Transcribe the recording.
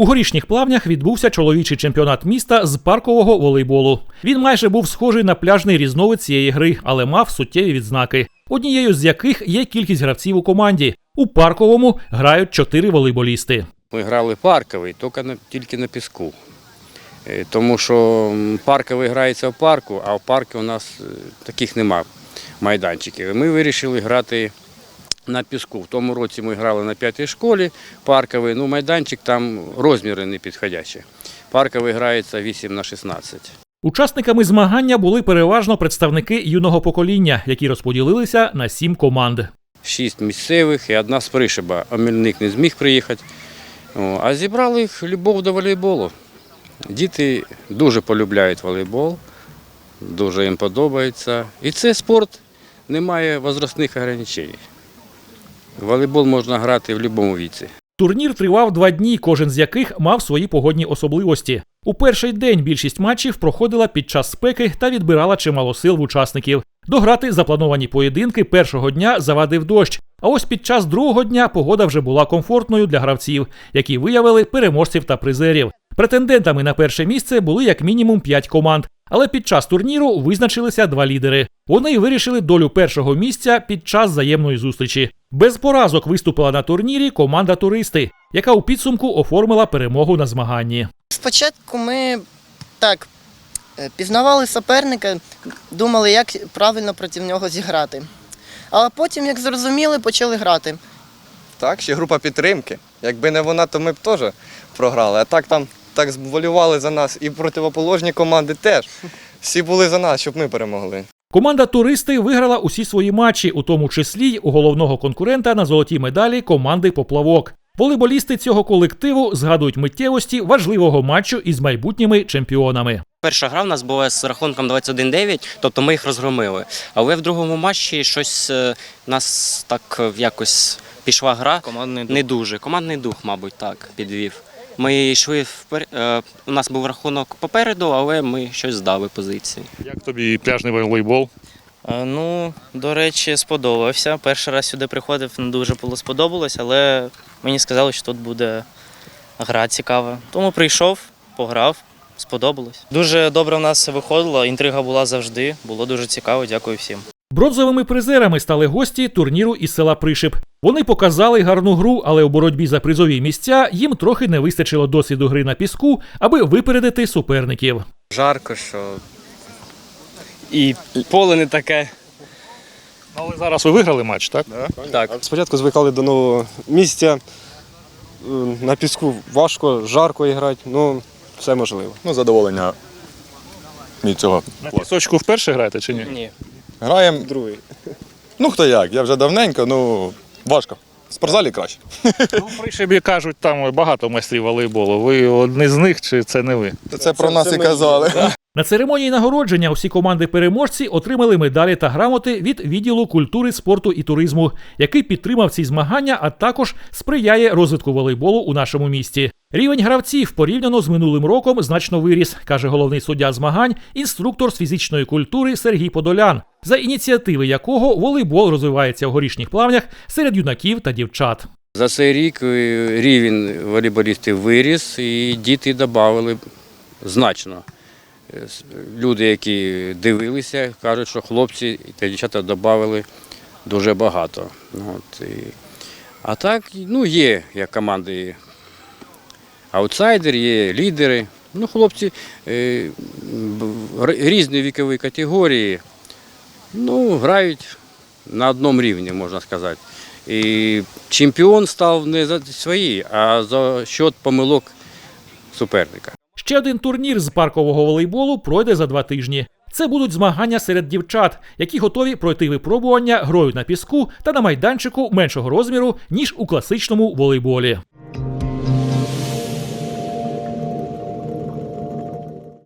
У горішніх плавнях відбувся чоловічий чемпіонат міста з паркового волейболу. Він майже був схожий на пляжний різновид цієї гри, але мав суттєві відзнаки, однією з яких є кількість гравців у команді. У парковому грають чотири волейболісти. Ми грали парковий, тільки на, тільки на піску. Е, Тому що парковий грається в парку, а в парку у нас е, таких нема майданчиків. Ми вирішили грати на піску. В тому році ми грали на п'ятій школі парковий, ну майданчик там розміри не підходячі. Парковий грається 8 на 16. Учасниками змагання були переважно представники юного покоління, які розподілилися на сім команд. Шість місцевих і одна з Пришиба. Омельник не зміг приїхати. А зібрали їх любов до волейболу. Діти дуже полюбляють волейбол, дуже їм подобається. І це спорт не має возрастних ограничень. Волейбол можна грати в будь-якому віці. Турнір тривав два дні, кожен з яких мав свої погодні особливості. У перший день більшість матчів проходила під час спеки та відбирала чимало сил в учасників. Дограти заплановані поєдинки першого дня завадив дощ. А ось під час другого дня погода вже була комфортною для гравців, які виявили переможців та призерів. Претендентами на перше місце були як мінімум п'ять команд. Але під час турніру визначилися два лідери. Вони вирішили долю першого місця під час взаємної зустрічі. Без поразок виступила на турнірі команда туристи, яка у підсумку оформила перемогу на змаганні. Спочатку ми так е, пізнавали суперника, думали, як правильно проти нього зіграти. А потім, як зрозуміли, почали грати. Так, ще група підтримки. Якби не вона, то ми б теж програли. А так там так вболівали за нас і противоположні команди теж. Всі були за нас, щоб ми перемогли. Команда туристи виграла усі свої матчі, у тому числі й у головного конкурента на золотій медалі команди Поплавок. Волейболісти цього колективу згадують миттєвості важливого матчу із майбутніми чемпіонами. Перша гра в нас була з рахунком 21-9, тобто ми їх розгромили. Але в другому матчі щось е, нас так е, якось пішла гра. Командний дух. Не дуже. Командний дух, мабуть, так підвів. Ми йшли впер... е, У нас був рахунок попереду, але ми щось здали позиції. Як тобі пляжний волейбол? Е, Ну, до речі, сподобався. Перший раз сюди приходив, не дуже було сподобалось, але мені сказали, що тут буде гра цікава. Тому прийшов, пограв, сподобалось. Дуже добре в нас виходило, інтрига була завжди, було дуже цікаво, дякую всім. Бронзовими призерами стали гості турніру із села Пришип. Вони показали гарну гру, але у боротьбі за призові місця їм трохи не вистачило досвіду гри на піску, аби випередити суперників. Жарко, що І поле не таке. Але зараз ви виграли матч, так? Так. Спочатку звикали до нового місця. Е, На піску важко, жарко грати, ну все можливо. Ну, задоволення від цього. На пісочку вперше граєте чи ні? Ні. Граємо, Другий. ну хто як, я вже давненько, ну важко. В спортзалі краще. Ну, Пришибі кажуть, там багато майстрів волейболу. Ви одні з них чи це не ви? Це про нас і казали. На церемонії нагородження усі команди переможці отримали медалі та грамоти від відділу культури, спорту і туризму, який підтримав ці змагання, а також сприяє розвитку волейболу у нашому місті. Рівень гравців порівняно з минулим роком значно виріс, каже головний суддя змагань, інструктор з фізичної культури Сергій Подолян, за ініціативи якого волейбол розвивається у горішніх плавнях серед юнаків та дівчат. За цей рік е, рівень волейболістів виріс і діти додали значно. Люди, які дивилися, кажуть, що хлопці та дівчата додали дуже багато. От, і... А так, ну, є як команди аутсайдери, є лідери. Ну, хлопці е, різні вікові категорії ну, грають на одному рівні, можна сказати. І чемпіон став не за свої, а за счет помилок суперника. Ще один турнір з паркового волейболу пройде за два тижні. Це будуть змагання серед дівчат, які готові пройти випробування грою на піску та на майданчику меншого розміру ніж у класичному волейболі.